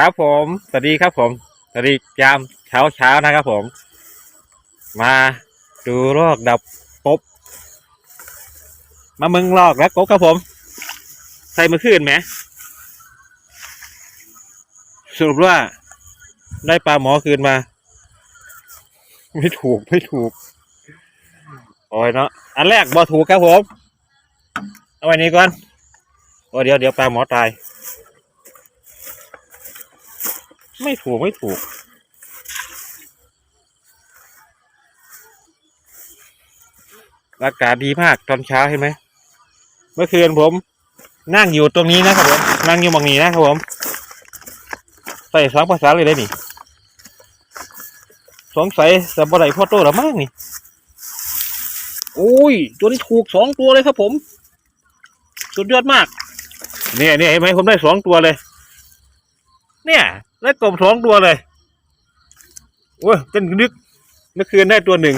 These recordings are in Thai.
ครับผม สวัสดีครับผม สวัสดียามเช้าเช้านะครับผม มาดูลอกดับกบ มามึงลอกแล้วกบครับผม ใส่มือขึ้นไหม สรุปว่า ได้ปลาหมอคืนมา ไม่ถูกไม่ถูก โอ้ยเนาะ อันแรกบอถูกครับผม เอาไว้นี้ก่อน โอ้เดี๋ยวเดี๋ยวปลาหมอตาย ไม่ถูกไม่ถูก อากาศดีมากตอนเช้าเห็นไหม เมื่อคืนผม นั่งอยู่ตรงนี้นะครับผม นั่งอยู่หมองนี้นะครับผม ใส่สองภาษาเลยได้นี่ สงสัยจะบ่ได้พ่อโตหรือมั้งนี่โอ้ย ตัวนี้ถูกสองตัวเลยครับผม สุดยอดมาก เนี่ยเนี่ยเห็นไหมผมได้สองตัวเลย เนี่ย ได้กบสองตัวเลยโอ้ยเต้นนึกเมื่อคืนได้ตัวหนึ่ง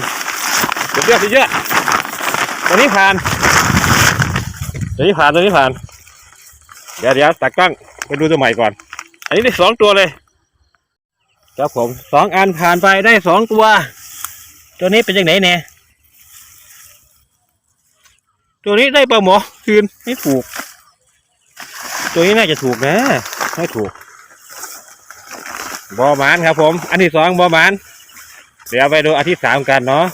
สุดยอดสุดยอดตัวนี้ผ่านตัวนี้ผ่านตัวนี้ผ่าน เดี๋ยวเดี๋ยวตักกล้องไปดูตัวใหม่ก่อน อันนี้ได้สองตัวเลยครับผมสองอันผ่านไปได้สองตัว ตัวนี้เป็นยังไงเนี่ยตัวนี้ได้ปลาหมอคืนไม่ถูก ตัวนี้น่าจะถูกนะ ไม่ถูก บอหมานครับ ผม อันที่สองบอหมาน เดี๋ยวไปดูอันที่สามกันเนาะ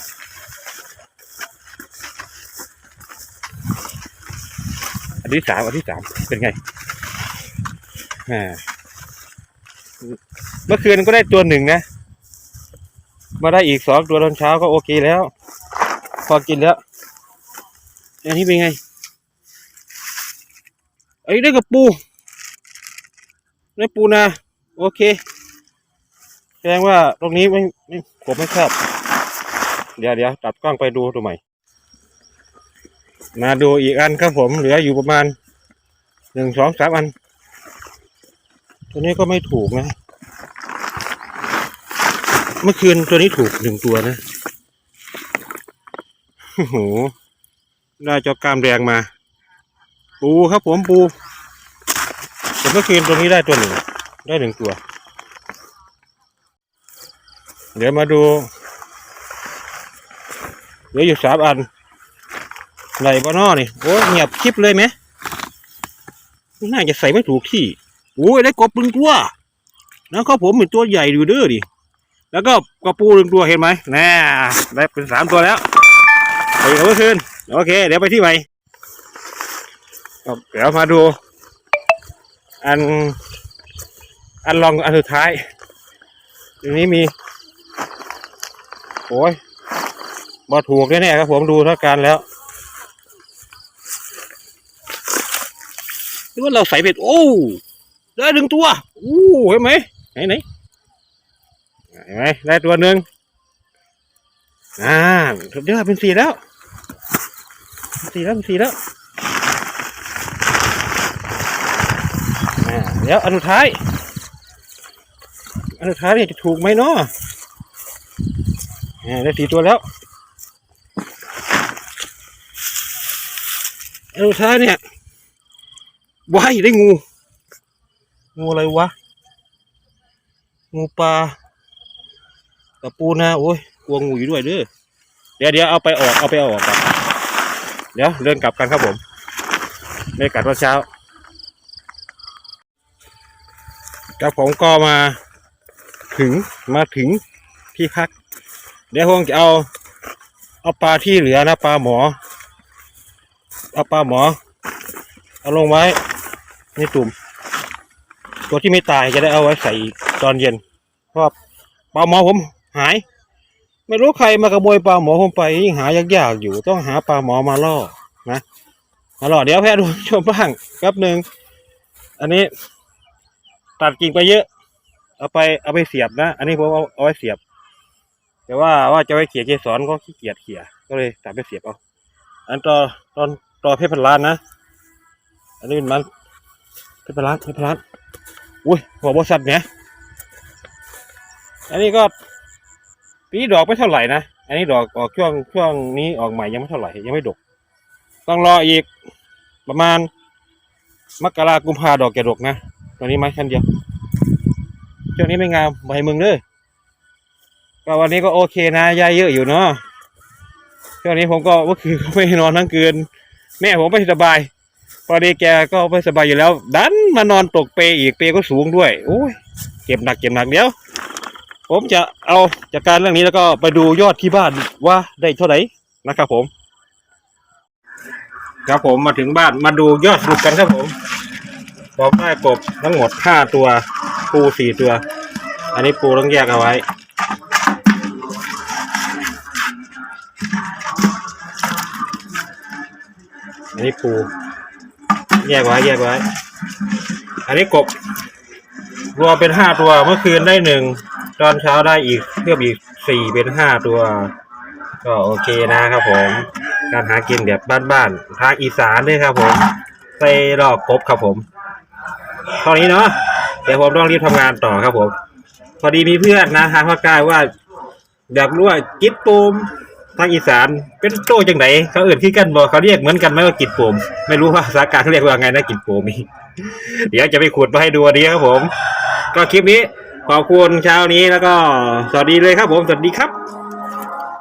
อันที่สามอันที่สามเป็นไงอ่าเมื่อคืนก็ได้ตัวหนึ่งนะ มาได้อีกสองตัวตอนเช้าก็โอเคแล้ว พอกินแล้วอันนี้เป็นไงไอ้ได้กับปูได้ปูนาโอเค แสดงว่าตรงนี้ไม่ไม่ผมไม่ชอบเดี๋ยวเดี๋ยวตัดกล้องไปดูตัวใหม่ มาดูอีกอันครับผมเหลืออยู่ประมาณหนึ่งสองสามอัน ตัวนี้ก็ไม่ถูกนะ เมื่อคืนตัวนี้ถูกหนึ่งตัวนะโอ้โหได้จ้ากามแดงมา ปูครับผมปูแต่เมื่อคืนตัวนี้ได้ตัวหนึ่งได้หนึ่งตัว เดี๋ยวมาดูเหลืออยู่สามอันไหนบ้านอนี่โอ้เงียบคลิปเลยไหมน่าจะใส่ไม่ถูกที่โอ้ยได้กบหนึ่งตัวแล้วก็ผมเป็นตัวใหญ่ดูเด้อดิแล้วก็กระปูหนึ่งตัวเห็นไหมแน่ได้เป็นสามตัวแล้วไปเอาไว้คืนโอเค เดี๋ยวไปที่ใหม่เดี๋ยวมาดู อัน อันลองอันสุดท้ายตรงนี้มี โอ้ยบอถูกแน่ๆครับผมดูเท่ากันแล้วหรือว่าเราใส่เบ็ดโอ้ได้หนึ่งตัวอู้เห็นไหมไหนไหนเห็นไหมได้ตัวหนึ่งอ่าสุดยอดเป็นสี่แล้วสี่แล้วเป็นสี่แล้วอ่าเดี๋ยวอันสุดท้าย อันสุดท้ายเนี่ยจะถูกไหมเนาะ ได้สี่ตัวแล้วอันสุดท้าเนี่ยว้ายได้งู งูอะไรวะ งูปลาตะปูนะโอ้ยกลัวงูอยู่ด้วยเด้อเดี๋ยวเดี๋ยวเอาไปออกเอาไปออกกันเดี๋ยวเดินกลับกันครับผมบรรยากาศตอนเช้ากับผมก็มาถึงมาถึงที่พัก เดี๋ยวคงจะเอาเอาปลาที่เหลือนะปลาหมอ เอาปลาหมอ เอาลงไว้ในตุ่ม ตัวที่ไม่ตายจะได้เอาไว้ใส่ตอนเย็นเพราะปลาหมอผมหาย ไม่รู้ใครมาขโมยปลาหมอผมไปยิ่งหายากๆอยู่ ต้องหาปลาหมอมาล่อนะมาล่อเดี๋ยวแพทย์ดูชมบ้างแป๊บหนึ่งอันนี้ตัดกิ่งไปเยอะ เอาไปเอาไปเสียบนะ อันนี้ผมเอาเอาไว้เสียบ แต่ว่าว่าจะไว้เขี่ยเกสรก็ขี้เกียจเขี่ยก็เลยตัดไปเสียบเอาอันต่อตอนต่อเพชรพันล้านนะอันนี้เป็นมันเพชรพันล้านเพชรพันล้านอุ้ยหัวบริษัทเนี่ยอันนี้ก็ปีดอกไม่เท่าไหร่นะอันนี้ดอกออกช่วงช่วงนี้ออกใหม่ยังไม่เท่าไหร่ยังไม่ดก ต้องรออีกประมาณมกรากุมภาดอกแกดกนะตอนนี้ไม้ขั้นเดียวช่วงนี้ไม่งามใบมึงเด้อ ก็วันนี้ก็โอเคนะยายเยอะอยู่เนาะช่วงนี้ผมก็เมื่อคืนก็ไม่นอนทั้งคืน แม่ผมไม่สบาย พอดีแกก็ไม่สบายอยู่แล้ว ดันมานอนตกเปอีกเปก็สูงด้วยโอ้ยเก็บหนักเก็บหนักเดี๋ยว ผมจะเอาจากการเรื่องนี้แล้วก็ไปดูยอดที่บ้านว่าได้เท่าไหร่นะครับผม ครับผมมาถึงบ้านมาดูยอดสรุปกันครับผมผมได้กบทั้งหมดห้าตัว ปูสี่ตัว อันนี้ปูต้องแยกเอาไว้ อันนี้ปู แยกไว้แยกไว้ อันนี้กบ รวมเป็นห้าตัว เมื่อคืนได้หนึ่ง ตอนเช้าได้อีกเพิ่มอีกสี่เป็นห้าตัว ก็โอเคนะครับผม การหากินแบบบ้านๆ ทางอีสานด้วยครับผมใส่รอบกบครับผมเท่านี้เนาะ เดี๋ยวผมต้องรีบทำงานต่อครับผม พอดีมีเพื่อนนะทางภาคใต้ว่าอยากรู้ว่ากิดปูม ทางอีสานเป็นโต้จังไหนเขาเอื่นขี้กันบอกเขาเรียกเหมือนกันไหมว่ากิดปูมไม่รู้ว่าสาษาการเขาเรียกว่าไงนะกิดปูมนี่เดี๋ยวจะไปขุดมาให้ดูดีครับผม ก็คลิปนี้ขอบคุณเช้านี้แล้วก็สวัสดีเลยครับผมสวัสดีครับ